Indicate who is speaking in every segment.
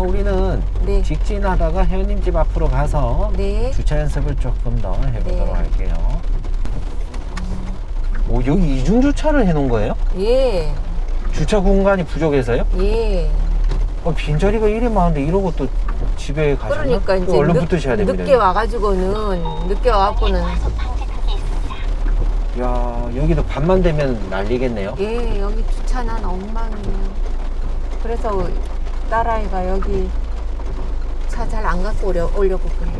Speaker 1: 아, 우리는
Speaker 2: 네.
Speaker 1: 직진하다가 회원님 집 앞으로 가서
Speaker 2: 네
Speaker 1: 주차 연습을 조금 더 해보도록
Speaker 2: 네.
Speaker 1: 할게요. 오, 여기 이중 주차를 해놓은 거예요?
Speaker 2: 예,
Speaker 1: 주차 공간이 부족해서요?
Speaker 2: 예.
Speaker 1: 어, 빈자리가 이래 많은데 이러고 또 집에 가셨나?
Speaker 2: 그러니까
Speaker 1: 또
Speaker 2: 이제
Speaker 1: 얼른
Speaker 2: 늦,
Speaker 1: 붙으셔야 됩니다.
Speaker 2: 늦게 와가지고는 늦게 와갖고는
Speaker 1: 야 여기도 밤만 되면 난리겠네요.
Speaker 2: 예 여기 주차는 엉망이에요. 그래서 딸아이가 여기 차 잘 안 갖고 오려, 오려고 그래.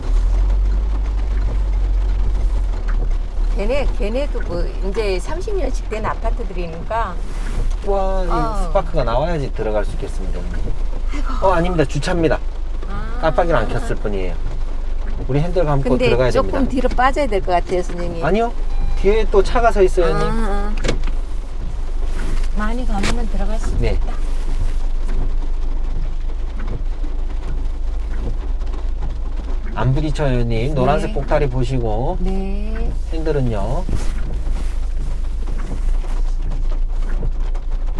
Speaker 2: 걔네 걔네도 뭐 이제 30년씩 된 아파트들이니까
Speaker 1: 와, 이
Speaker 2: 어.
Speaker 1: 스파크가 나와야지 들어갈 수 있겠습니다. 어, 아닙니다. 주차입니다. 깜빡이를 안 켰을 뿐이에요. 우리 핸들 감고
Speaker 2: 근데
Speaker 1: 들어가야
Speaker 2: 조금
Speaker 1: 됩니다.
Speaker 2: 뒤로 빠져야 될 것 같아요, 선생님.
Speaker 1: 아니요. 뒤에 또 차가 서 있어요, 형님.
Speaker 2: 아, 아. 많이 가면은 들어갈 수
Speaker 1: 네.
Speaker 2: 있다.
Speaker 1: 안 부딪혀요, 형님. 노란색
Speaker 2: 네.
Speaker 1: 꼭다리 보시고
Speaker 2: 네.
Speaker 1: 핸들은요.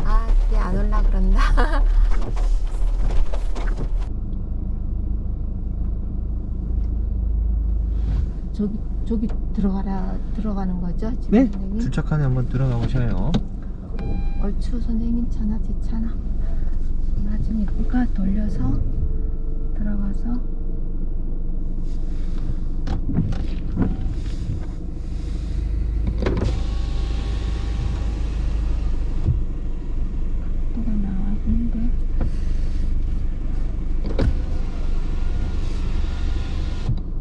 Speaker 2: 아, 뒤에 안 올라 그런다. 저기 저기 들어가라 들어가는 거죠? 지금
Speaker 1: 네.
Speaker 2: 선생님?
Speaker 1: 주차칸에 한번 들어가 보셔요.
Speaker 2: 얼추 선생님 차나 제 차나 나중에 우리가 돌려서 들어가서 또가 나왔는데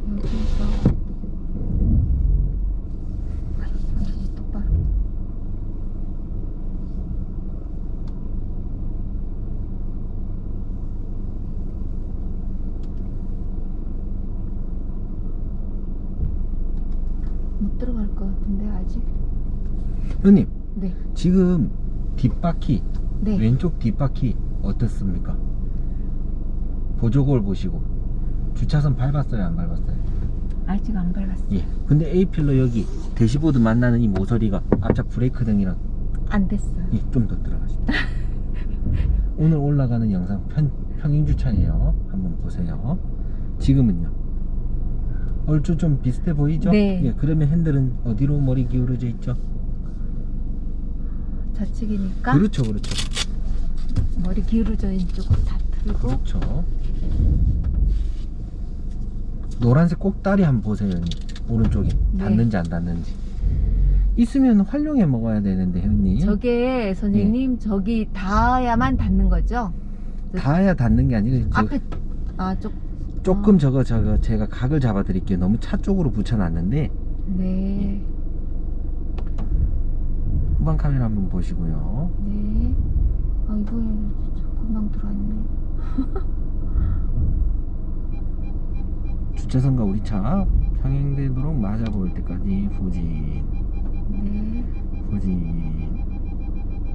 Speaker 2: 여기서 아이, 앉아지 똑바로 못 들어갈 것 같은데 아직
Speaker 1: 형님,
Speaker 2: 네
Speaker 1: 지금 뒷바퀴,
Speaker 2: 네.
Speaker 1: 왼쪽 뒷바퀴 어떻습니까? 보조골 보시고 주차선 밟았어요, 안 밟았어요?
Speaker 2: 아직 안 밟았어
Speaker 1: 예. 근데 A필러 여기 대시보드 만나는 이 모서리가 앞좌 브레이크 등이랑
Speaker 2: 안 됐어요
Speaker 1: 예, 좀 더 들어가시죠. 오늘 올라가는 영상 편, 평행 주차예요. 한번 보세요. 지금은요. 얼추 좀 비슷해 보이죠?
Speaker 2: 네.
Speaker 1: 예, 그러면 핸들은 어디로 머리 기울어져 있죠?
Speaker 2: 좌측이니까
Speaker 1: 그렇죠, 그렇죠.
Speaker 2: 머리 기울어져 있는 쪽으로 다 틀고
Speaker 1: 그렇죠. 노란색 꼭다리 한번 보세요, 형님. 오른쪽에
Speaker 2: 네.
Speaker 1: 닿는지 안 닿는지. 있으면 활용해 먹어야 되는데, 형님.
Speaker 2: 저게 선생님
Speaker 1: 네.
Speaker 2: 저기 닿아야만 닿는 거죠?
Speaker 1: 닿아야 닿는 게 아니라 저-
Speaker 2: 앞에 아쪽
Speaker 1: 조금
Speaker 2: 어.
Speaker 1: 저거 저거 제가 각을 잡아 드릴게요. 너무 차 쪽으로 붙여놨는데
Speaker 2: 네.
Speaker 1: 후방 카메라 한번 보시고요.
Speaker 2: 네. 아 이거 금방 들어왔네.
Speaker 1: 주차선과 우리 차 평행되도록 맞아 보일 때까지 후진,
Speaker 2: 네.
Speaker 1: 후진.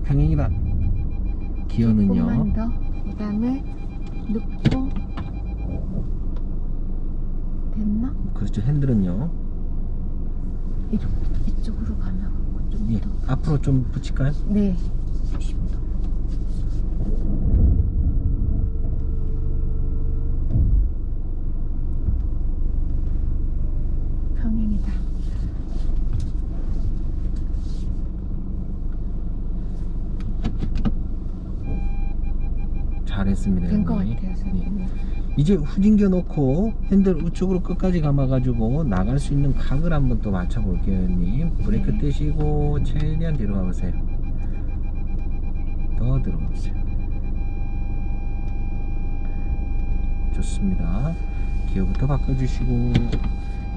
Speaker 1: 평행이다. 기어는요.
Speaker 2: 조금만 더. 그다음에 넣고 됐나?
Speaker 1: 그렇죠. 핸들은요.
Speaker 2: 더.
Speaker 1: 앞으로 좀 붙일까요?
Speaker 2: 네. 평행이다.
Speaker 1: 잘했습니다.
Speaker 2: 된 것
Speaker 1: 형님.
Speaker 2: 같아요,
Speaker 1: 예.
Speaker 2: 선생님.
Speaker 1: 이제 후진겨 놓고 핸들 우측으로 끝까지 감아가지고 나갈 수 있는 각을 한번 또 맞춰볼게요, 형님. 브레이크
Speaker 2: 네.
Speaker 1: 떼시고 최대한 뒤로 가보세요. 더 들어가보세요. 좋습니다. 기어부터 바꿔주시고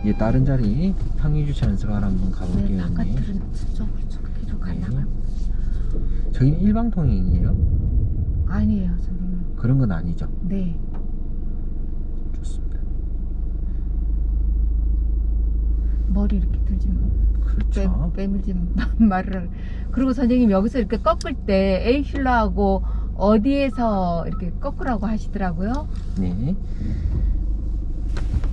Speaker 1: 이제 다른 자리 평행 주차 연습하러 한번 가볼게요,
Speaker 2: 네,
Speaker 1: 형님.
Speaker 2: 바깥으로
Speaker 1: 네. 저희 일방 통행이에요?
Speaker 2: 아니에요, 선생님.
Speaker 1: 그런 건 아니죠.
Speaker 2: 네.
Speaker 1: 좋습니다.
Speaker 2: 머리 이렇게 들지 마.
Speaker 1: 그렇죠.
Speaker 2: 빼, 밀지 말을. 그리고 선생님 여기서 이렇게 꺾을 때 에이슐라하고 어디에서 이렇게 꺾으라고 하시더라고요.
Speaker 1: 네.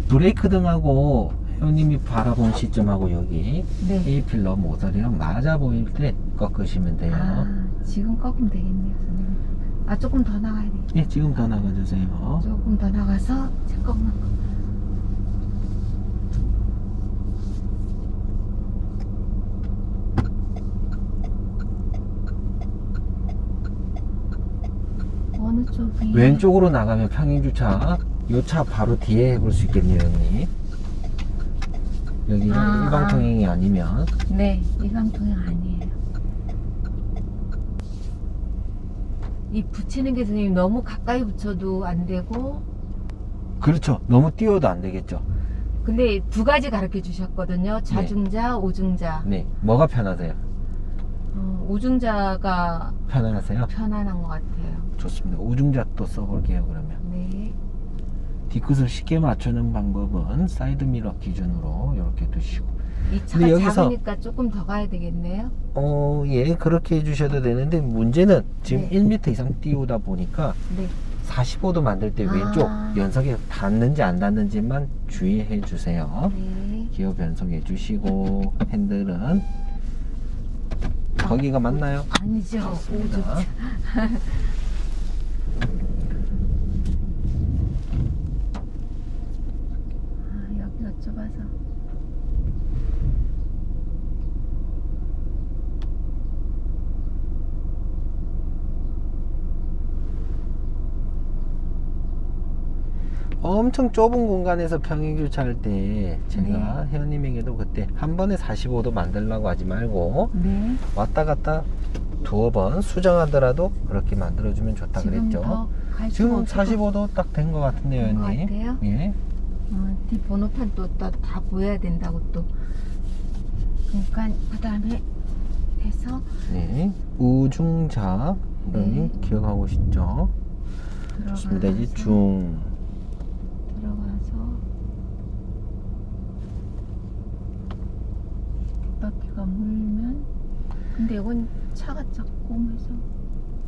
Speaker 1: 브레이크 등하고 형님이 바라본 시점하고 여기
Speaker 2: 네.
Speaker 1: A 필러 모서리랑 맞아 보일 때 꺾으시면 돼요.
Speaker 2: 아, 지금 꺾으면 되겠네요, 선생님. 아, 조금 더 나가야 돼.
Speaker 1: 예, 지금 더 나가주세요.
Speaker 2: 조금 더 나가서 제 꺾는 거. 어느 쪽이?
Speaker 1: 왼쪽으로 나가면 평행주차. 요 차 바로 뒤에 해볼 수 있겠네요, 형님. 여기
Speaker 2: 아,
Speaker 1: 일방통행이 아니면
Speaker 2: 네, 일방통행 아니에요. 이 붙이는 게 선생님 너무 가까이 붙여도 안 되고,
Speaker 1: 그렇죠. 너무 띄워도 안 되겠죠.
Speaker 2: 근데 두 가지 가르쳐 주셨거든요. 좌중자, 오중자.
Speaker 1: 네, 뭐가 편하세요?
Speaker 2: 어, 오중자가
Speaker 1: 편안하세요?
Speaker 2: 편안한 것 같아요.
Speaker 1: 좋습니다. 우중자 또 써볼게요, 그러면.
Speaker 2: 네.
Speaker 1: 뒤끝을 쉽게 맞추는 방법은 사이드 미러 기준으로 이렇게 두시고.
Speaker 2: 이 차가
Speaker 1: 근데 여기서-
Speaker 2: 작으니까 조금 더 가야 되겠네요.
Speaker 1: 어, 예, 그렇게 해주셔도 되는데 문제는 지금
Speaker 2: 네.
Speaker 1: 1m 이상 띄우다 보니까
Speaker 2: 네.
Speaker 1: 45도 만들 때
Speaker 2: 아.
Speaker 1: 왼쪽 연석에 닿는지 안 닿는지만 주의해 주세요.
Speaker 2: 네.
Speaker 1: 기어 변속해 주시고 핸들은 거기가 맞나요?
Speaker 2: 아니죠.
Speaker 1: 좋습니다.
Speaker 2: 오중자. 아, 여기가 좁아서.
Speaker 1: 엄청 좁은 공간에서 평행 주차할 때 제가 회원님에게도 그때 한 번에 45도 만들라고 하지 말고
Speaker 2: 네.
Speaker 1: 왔다 갔다 두어 번 수정하더라도 그렇게 만들어주면 좋다
Speaker 2: 지금
Speaker 1: 그랬죠.
Speaker 2: 더갈 수가
Speaker 1: 지금
Speaker 2: 없을 것
Speaker 1: 45도 딱 된 것 같은데요,
Speaker 2: 된것
Speaker 1: 형님.
Speaker 2: 같아요?
Speaker 1: 예.
Speaker 2: 어, 뒷 번호판 또다 보여야 된다고 또. 그러니까 그 다음에 해서
Speaker 1: 네. 형님
Speaker 2: 네.
Speaker 1: 기억하고 싶죠?
Speaker 2: 들어가서
Speaker 1: 좋습니다. 이제 중
Speaker 2: 들어가서 뒷바퀴가 물면 근데 이건 차가 조금해서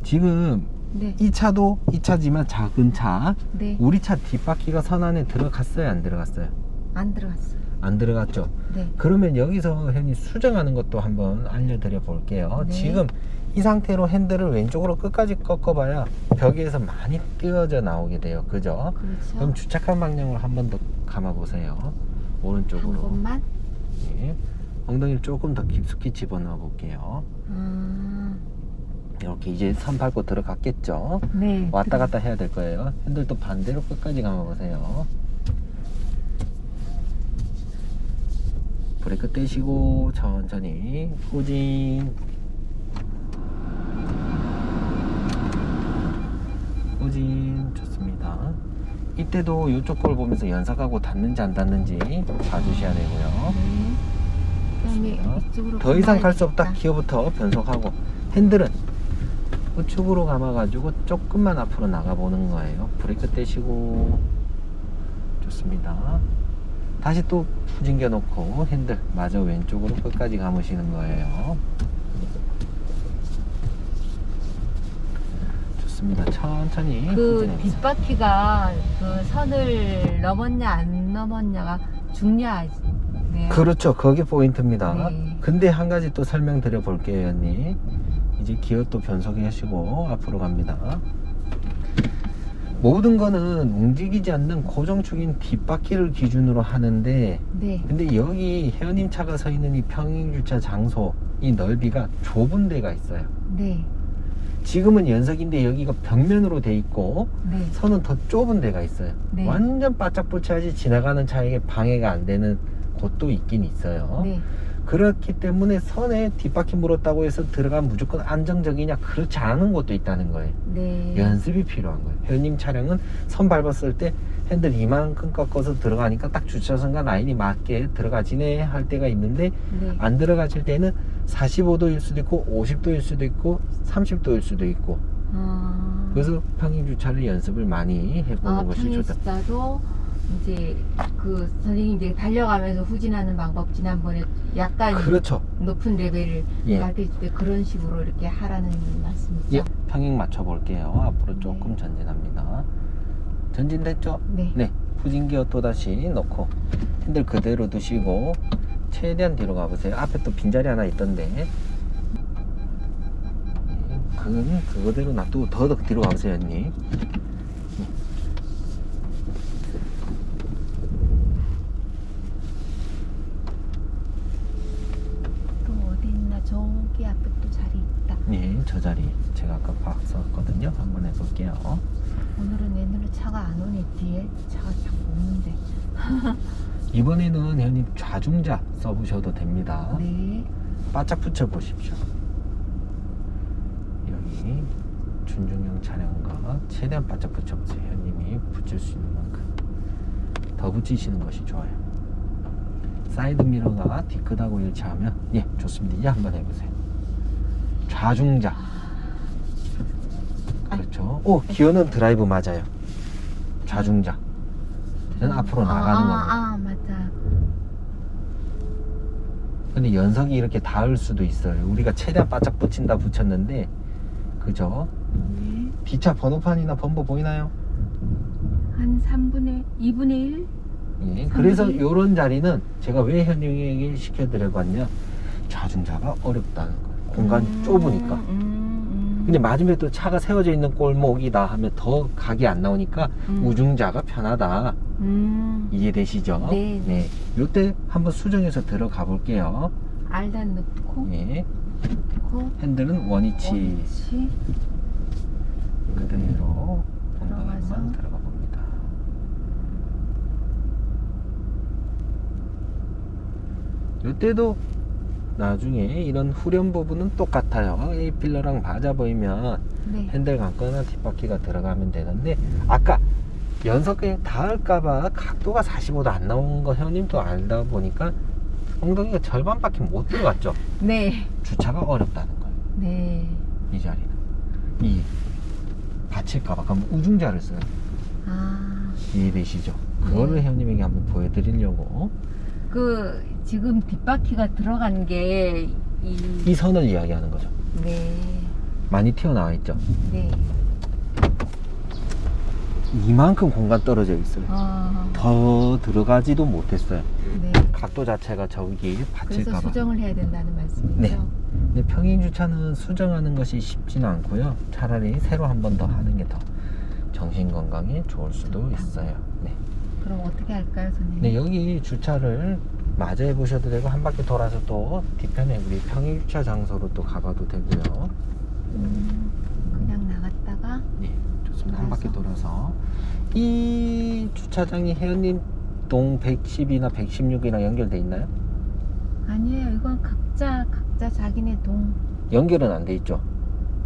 Speaker 1: 지금
Speaker 2: 네,
Speaker 1: 이 차도 이 차지만 작은 차
Speaker 2: 네,
Speaker 1: 우리 차 뒷바퀴가 선 안에 들어갔어요 안 들어갔어요?
Speaker 2: 안 들어갔어요.
Speaker 1: 안 들어갔죠?
Speaker 2: 네,
Speaker 1: 그러면 여기서 형님 수정하는 것도 한번 알려드려 볼게요.
Speaker 2: 네.
Speaker 1: 지금 이 상태로 핸들을 왼쪽으로 끝까지 꺾어봐야 벽에서 많이 띄어져 나오게 돼요. 그죠?
Speaker 2: 그렇죠.
Speaker 1: 그럼 주착한 방향으로 한 번 더 감아 보세요.
Speaker 2: 한
Speaker 1: 오른쪽으로.
Speaker 2: 번만.
Speaker 1: 예. 엉덩이를 조금 더 깊숙이 집어넣어 볼게요.
Speaker 2: 아,
Speaker 1: 이렇게 이제 선 밟고 들어갔겠죠?
Speaker 2: 네.
Speaker 1: 왔다 갔다 해야 될 거예요. 핸들 또 반대로 끝까지 감아보세요. 브레이크 떼시고 천천히 후진 후진 좋습니다. 이때도 이쪽 걸 보면서 연삭하고 닿는지 안 닿는지 봐주셔야 되고요.
Speaker 2: 네. 그다음에. 이쪽으로
Speaker 1: 더 이상 갈 수 없다. 기어부터 변속하고 핸들은 우측으로 감아가지고 조금만 앞으로 나가보는 거예요. 브레이크 떼시고 좋습니다. 다시 또 후진겨 놓고 핸들 마저 왼쪽으로 끝까지 감으시는 거예요. 좋습니다. 천천히
Speaker 2: 그
Speaker 1: 후진해보세요.
Speaker 2: 뒷바퀴가 그 선을 넘었냐 안 넘었냐가 중요하 네요.
Speaker 1: 그렇죠. 그게 포인트입니다.
Speaker 2: 네.
Speaker 1: 근데 한 가지 또 설명드려 볼게요, 언니. 이제 기어 또 변속하시고 앞으로 갑니다. 모든 거는 움직이지 않는 고정축인 뒷바퀴를 기준으로 하는데
Speaker 2: 네.
Speaker 1: 근데 여기 혜연님 차가 서 있는 이 평행 주차 장소 이 넓이가 좁은 데가 있어요.
Speaker 2: 네.
Speaker 1: 지금은 연석인데 여기가 벽면으로 돼 있고
Speaker 2: 네.
Speaker 1: 선은 더 좁은 데가 있어요.
Speaker 2: 네.
Speaker 1: 완전 바짝 붙여야지 지나가는 차에게 방해가 안 되는 곳도 있긴 있어요.
Speaker 2: 네.
Speaker 1: 그렇기 때문에 선에 뒷바퀴 물었다고 해서 들어가면 무조건 안정적이냐 그렇지 않은 곳도 있다는 거예요.
Speaker 2: 네.
Speaker 1: 연습이 필요한 거예요. 회원님 차량은 선 밟았을 때 핸들 이만큼 꺾어서 들어가니까 딱 주차선과 라인이 맞게 들어가지네 할 때가 있는데
Speaker 2: 네.
Speaker 1: 안 들어가질 때는 45도일 수도 있고 50도일 수도 있고 30도일 수도 있고
Speaker 2: 아,
Speaker 1: 그래서 평행 주차를 연습을 많이 해보는
Speaker 2: 아,
Speaker 1: 것이 좋다.
Speaker 2: 이제 그 선생님 이제 달려가면서 후진하는 방법 지난번에 약간
Speaker 1: 그렇죠.
Speaker 2: 높은 레벨을
Speaker 1: 예.
Speaker 2: 가르칠 때 그런 식으로 이렇게 하라는 말씀이죠.
Speaker 1: 예, 평행 맞춰 볼게요. 앞으로 조금 전진합니다. 전진됐죠?
Speaker 2: 네.
Speaker 1: 네, 후진 기어 또 다시 넣고 핸들 그대로 두시고 최대한 뒤로 가보세요 앞에 또 빈자리 하나 있던데 예, 그건 그거대로 놔두고 더 뒤로 가보세요 형님
Speaker 2: 또 어디 있나? 저기 앞에 또 자리 있다.
Speaker 1: 예, 저 자리 제가 아까 봤었거든요 한번 해볼게요
Speaker 2: 오늘은 얘네로 차가 안 오네 뒤에 차가 자꾸 오는데.
Speaker 1: 이번에는 형님 좌중자 써보셔도 됩니다
Speaker 2: 네.
Speaker 1: 바짝 붙여 보십시오. 여기 준중형 차량과 최대한 바짝 붙여 보세요. 현님이 붙일 수 있는 만큼 더 붙이시는 것이 좋아요. 사이드 미러가 뒤끝하고 일치하면 예 좋습니다. 이제 한번 해보세요. 좌중자 그렇죠. 오 기어는 드라이브 맞아요. 좌중자. 저는 앞으로 나가는
Speaker 2: 아,
Speaker 1: 겁니다.
Speaker 2: 아, 아 맞아.
Speaker 1: 근데 연석이 이렇게 닿을 수도 있어요. 우리가 최대한 바짝 붙인다 붙였는데, 그죠?
Speaker 2: 네.
Speaker 1: 뒷차 번호판이나 번호 보이나요?
Speaker 2: 한 3분의 2분의 1?
Speaker 1: 예. 그래서? 요런 자리는 제가 왜 현영에게 시켜드려봤냐? 좌중자가 어렵다는 거예요. 공간이
Speaker 2: 음,
Speaker 1: 좁으니까.
Speaker 2: 음, 음.
Speaker 1: 근데 맞은편에 또 차가 세워져 있는 골목이다 하면 더 각이 안 나오니까
Speaker 2: 음.
Speaker 1: 우중자가 편하다.
Speaker 2: 음.
Speaker 1: 이해되시죠?
Speaker 2: 네.
Speaker 1: 네. 요때 한번 수정해서 들어가 볼게요.
Speaker 2: 알단 넣고
Speaker 1: 예.
Speaker 2: 넣고
Speaker 1: 핸들은 원위치
Speaker 2: 원위치
Speaker 1: 그대로 엉덩이만.
Speaker 2: 들어가
Speaker 1: 봅니다. 이때도 나중에 이런 후렴 부분은 똑같아요. A 필러랑 맞아 보이면
Speaker 2: 네.
Speaker 1: 핸들 감거나 뒷바퀴가 들어가면 되는데 아까 연석에 닿을까봐 각도가 45도 안 나온 거 형님도 알다 보니까 엉덩이가 절반밖에 못 들어갔죠.
Speaker 2: 네.
Speaker 1: 주차가 어렵다는 거예요.
Speaker 2: 네.
Speaker 1: 이 자리는 이 받칠까봐 그럼 우중자를 써요.
Speaker 2: 아.
Speaker 1: 이해되시죠? 그거를
Speaker 2: 네.
Speaker 1: 형님에게 한번 보여드리려고
Speaker 2: 그 지금 뒷바퀴가 들어간 게 이
Speaker 1: 이 선을 이야기하는 거죠.
Speaker 2: 네.
Speaker 1: 많이 튀어나와 있죠.
Speaker 2: 네.
Speaker 1: 이만큼 공간 떨어져 있어요.
Speaker 2: 아.
Speaker 1: 더 들어가지도 못했어요.
Speaker 2: 네.
Speaker 1: 각도 자체가 저기
Speaker 2: 그래서
Speaker 1: 받칠까봐.
Speaker 2: 수정을 해야 된다는 말씀이죠.
Speaker 1: 네. 근데 평행 주차는 수정하는 것이 쉽지는 않고요. 차라리 새로 한 번 더 하는 게 더 정신 건강에 좋을 수도 있어요. 네.
Speaker 2: 그럼 어떻게 할까요, 선생님?
Speaker 1: 네, 여기 주차를 마저 해 보셔도 되고 한 바퀴 돌아서 또 뒤편에 우리 평행 주차 장소로 또 가봐도 되고요.
Speaker 2: 음, 그냥 나갔다가
Speaker 1: 네, 좋습니다. 한 바퀴
Speaker 2: 돌아서?
Speaker 1: 이 주차장이 혜연님 동 110이나 116이랑 연결돼 있나요?
Speaker 2: 아니에요. 이건 각자 각자 자기네 동.
Speaker 1: 연결은 안 돼 있죠.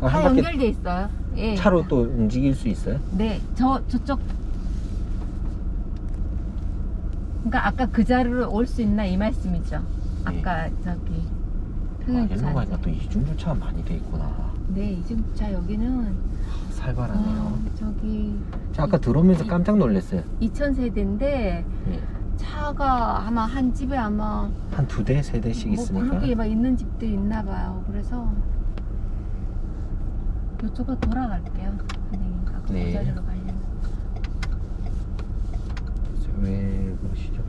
Speaker 1: 아, 다한 바퀴
Speaker 2: 연결돼 있어요. 예.
Speaker 1: 차로 또 움직일 수 있어요?
Speaker 2: 네, 저 저쪽. 그러니까 아까 그 자리로 올 수 있나 이 말씀이죠. 아까 저기
Speaker 1: 아,
Speaker 2: 평행
Speaker 1: 일로. 가니까 또 이중 주차 많이 돼 있구나.
Speaker 2: 네, 이중차 여기는
Speaker 1: 살벌하네요.
Speaker 2: 어, 저기
Speaker 1: 저 아까 들어오면서 깜짝 놀랐어요.
Speaker 2: 2000 세대인데
Speaker 1: 예.
Speaker 2: 차가 아마 한 집에 아마
Speaker 1: 한 두 대, 세 대씩
Speaker 2: 뭐
Speaker 1: 있으니까.
Speaker 2: 그렇게 막 있는 집도 있나 봐요. 그래서 이쪽으로 돌아갈게요. 선생님 아까
Speaker 1: 네.
Speaker 2: 그 자리로 가려면.
Speaker 1: 왜 그러시죠?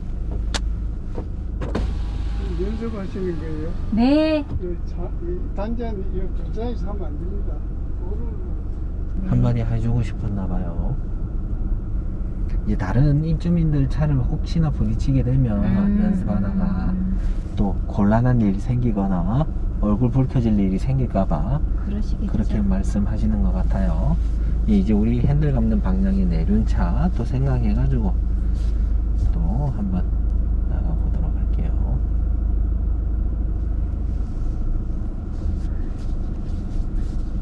Speaker 3: 연습하시는 거예요?
Speaker 2: 네.
Speaker 3: 이 차, 이 단전 이 주차에서 하면 안 됩니다. 도로로
Speaker 1: 한마디 해주고 싶었나 봐요. 이제 다른 입주민들 차를 혹시나 부딪히게 되면
Speaker 2: 음,
Speaker 1: 연습하다가
Speaker 2: 음,
Speaker 1: 또 곤란한 일이 생기거나 얼굴 붉혀질 일이 생길까봐
Speaker 2: 그러시겠죠.
Speaker 1: 그렇게 말씀하시는 것 같아요. 예, 이제 우리 핸들 감는 방향이 내륜차 또 생각해가지고 또 한번 나가보도록 할게요.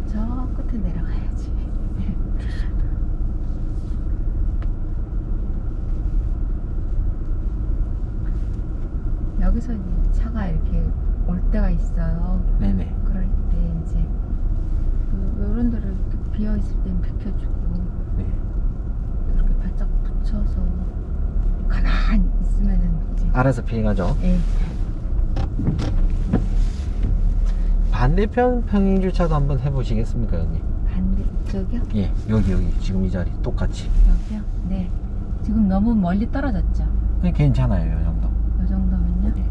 Speaker 2: 저 끝에 내려가야지. 여기서 이제 차가 이렇게 올 때가 있어요.
Speaker 1: 네네.
Speaker 2: 그럴 때 이제 그 요런 데를 이렇게 비어 있을 땐 비켜주고
Speaker 1: 네.
Speaker 2: 이렇게 바짝 붙여서 가만히 있으면은 이제
Speaker 1: 알아서 피해가죠.
Speaker 2: 예.
Speaker 1: 반대편 평행 주차도 한번 해보시겠습니까, 형님?
Speaker 2: 반대 저기요?
Speaker 1: 예, 여기 여기 지금 이 자리 똑같이.
Speaker 2: 여기요? 네. 지금 너무 멀리 떨어졌죠?
Speaker 1: 네, 괜찮아요, 이 정도.
Speaker 2: 이 정도면요?
Speaker 1: 네.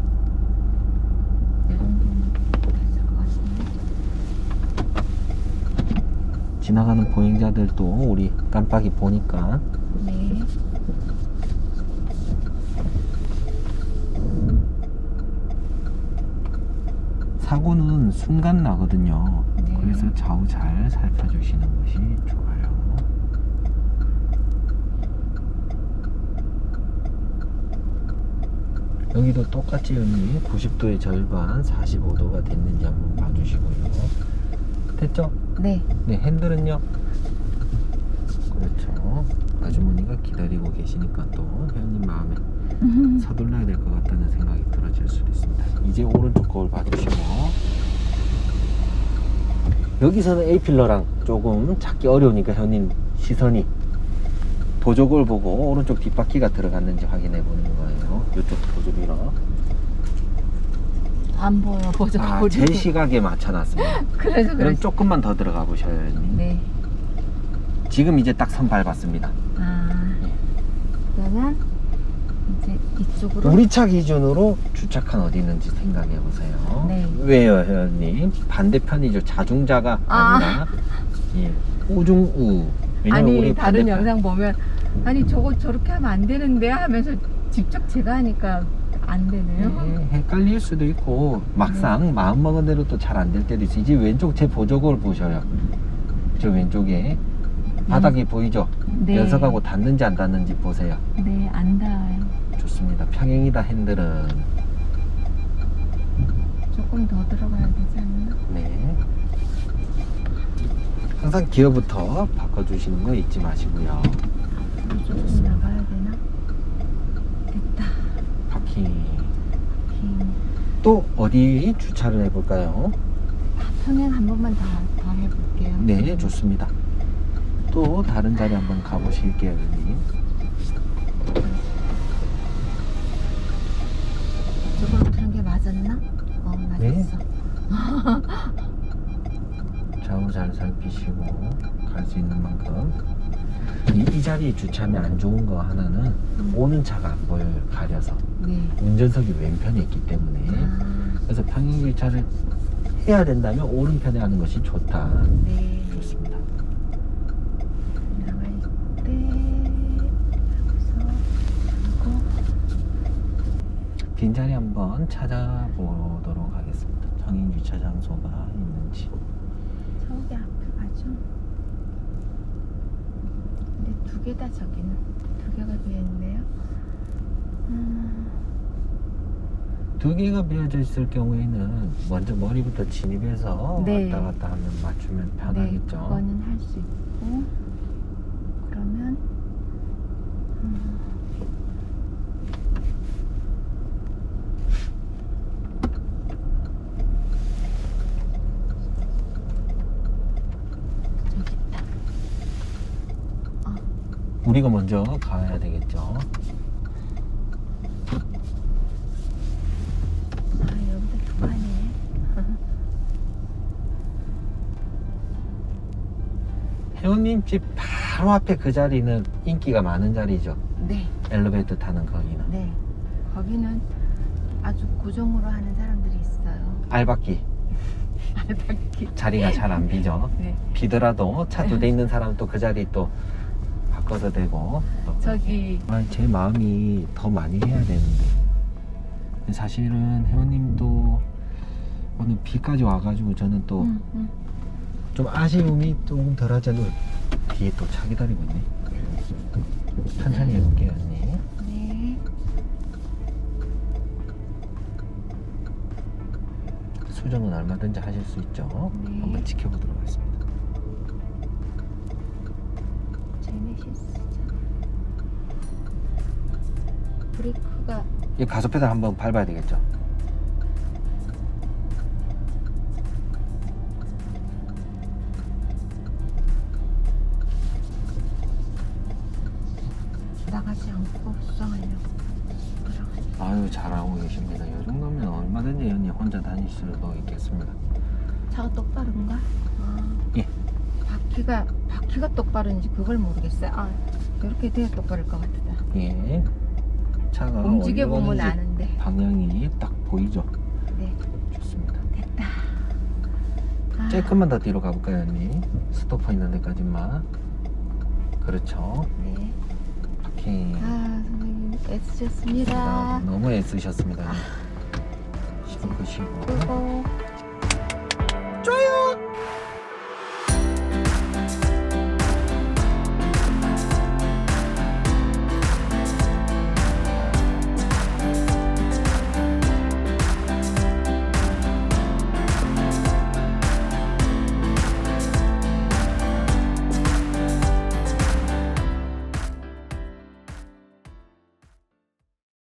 Speaker 2: 이 정도면 됐을 것 같은데.
Speaker 1: 지나가는 보행자들도 우리 깜빡이 보니까
Speaker 2: 네.
Speaker 1: 사고는 순간 나거든요.
Speaker 2: 네.
Speaker 1: 그래서 좌우 잘 살펴주시는 것이 좋아요. 여기도 똑같이 여기 90도의 절반 45도가 됐는지 한번 봐주시고요. 됐죠?
Speaker 2: 네.
Speaker 1: 네, 핸들은요. 그렇죠. 아주머니가 기다리고 계시니까 또 회원님 마음에 서둘러야 될 것 같다는 생각이 들어질 수도 있습니다. 이제 오른쪽 거울 봐주시고 여기서는 A 필러랑 조금 찾기 어려우니까 현님 시선이 보조걸 보고 오른쪽 뒷바퀴가 들어갔는지 확인해 보는 거예요. 이쪽 보조 밀어.
Speaker 2: 안 보여, 보자.
Speaker 1: 아. 제 시각에 맞춰놨습니다.
Speaker 2: 그래서
Speaker 1: 그럼
Speaker 2: 그래.
Speaker 1: 조금만 더 들어가 보셔요, 현님.
Speaker 2: 네.
Speaker 1: 지금 이제 딱 선 밟았습니다.
Speaker 2: 아.
Speaker 1: 예.
Speaker 2: 그러면 이제 이쪽으로.
Speaker 1: 우리 차 기준으로 주차칸 어디 있는지 생각해 보세요.
Speaker 2: 네.
Speaker 1: 왜요, 회원님? 반대편이죠. 자중자가
Speaker 2: 아.
Speaker 1: 아. 니라 예. 우중우. 왜냐면
Speaker 2: 아니
Speaker 1: 우리
Speaker 2: 다른
Speaker 1: 반대편-
Speaker 2: 영상 보면 아니 저거 저렇게 하면 안 되는데 하면서 직접 제가 하니까 안 되네요.
Speaker 1: 예, 헷갈릴 수도 있고 막상 마음 먹은 대로 또 잘 안 될 때도 있어요. 이제 왼쪽 제 보조걸 보셔요. 저 왼쪽에 바닥이 보이죠?
Speaker 2: 네.
Speaker 1: 연석하고 닿는지 안 닿는지 보세요.
Speaker 2: 네, 안 닿아요.
Speaker 1: 좋습니다. 평행이다 핸들은.
Speaker 2: 조금 더 들어가야 되지 않나?
Speaker 1: 네. 항상 기어부터 바꿔주시는 거 잊지 마시고요.
Speaker 2: 좀 나가야 되나? 됐다.
Speaker 1: 바퀴.
Speaker 2: 긴.
Speaker 1: 또 어디 주차를 해볼까요?
Speaker 2: 평행 한 번만 더, 더 해볼게요.
Speaker 1: 네, 좋습니다. 또 다른 자리 한번 가보실게요, 여기. 수 있는 만큼. 이, 이 자리에 주차하면 안 좋은 거 하나는
Speaker 2: 음.
Speaker 1: 오는 차가 안 보여요, 가려서.
Speaker 2: 네.
Speaker 1: 운전석이 왼편에 있기 때문에.
Speaker 2: 아,
Speaker 1: 그래서 평행 주차를 해야 된다면 오른편에 하는 것이 좋다.
Speaker 2: 네.
Speaker 1: 좋습니다.
Speaker 2: 나갈 때 여기서 하고
Speaker 1: 빈자리 한번 찾아보도록 하겠습니다. 평행 주차 장소가 있는지.
Speaker 2: 저기 앞에 가죠. 두 개다 저기는 두 개가 비어 있네요. 음,
Speaker 1: 두 개가 비어져 있을 경우에는 먼저 머리부터 진입해서
Speaker 2: 네.
Speaker 1: 왔다 갔다 하면 맞추면
Speaker 2: 네,
Speaker 1: 편하겠죠.
Speaker 2: 그거는 할 수 있고 그러면 음, 저기 있다.
Speaker 1: 우리가 먼저 가야 되겠죠.
Speaker 2: 아.
Speaker 1: 회원님 집 바로 앞에 그 자리는 인기가 많은 자리죠.
Speaker 2: 네.
Speaker 1: 엘리베이터 타는 거기는.
Speaker 2: 네. 거기는 아주 고정으로 하는 사람들이 있어요.
Speaker 1: 알바끼
Speaker 2: 알바끼.
Speaker 1: 자리가 잘 안 비죠.
Speaker 2: 네.
Speaker 1: 비더라도 차 두 대 있는 사람 또 그 자리 또 바꿔서 되고. 또
Speaker 2: 저기
Speaker 1: 아, 제 마음이 더 많이 해야 되는데 사실은 회원님도 오늘 비까지 와가지고 저는 또좀
Speaker 2: 음, 음.
Speaker 1: 아쉬움이 조금 덜하지 않은 뒤에 또 차 기다리고 있네 천천히 해볼게요 언니
Speaker 2: 네.
Speaker 1: 수정은 얼마든지 하실 수 있죠
Speaker 2: 네.
Speaker 1: 한번 지켜보도록 하겠습니다
Speaker 2: 브레이크가
Speaker 1: 이 가속 페달 한번 밟아야 되겠죠
Speaker 2: 나가지 않고 수정하려고 들어가지.
Speaker 1: 아유 잘하고 계십니다 이 정도면 얼마든지 언니 혼자 다닐 수도 있겠습니다
Speaker 2: 차가 똑바른가? 아,
Speaker 1: 예.
Speaker 2: 바퀴가 바퀴가 똑바른지 그걸 모르겠어요. 아, 이렇게 돼야 똑바를 것 같다.
Speaker 1: 예. 차가
Speaker 2: 움직여 보면 아는데.
Speaker 1: 방향이 딱 보이죠?
Speaker 2: 네.
Speaker 1: 좋습니다.
Speaker 2: 됐다. 아,
Speaker 1: 조금만 더 뒤로 가볼까요, 언니? 스토퍼 있는 데까지만. 그렇죠.
Speaker 2: 네.
Speaker 1: 오케이.
Speaker 2: 아, 선생님 애쓰셨습니다.
Speaker 1: 너무 애쓰셨습니다. 싱크시고.
Speaker 2: 그리고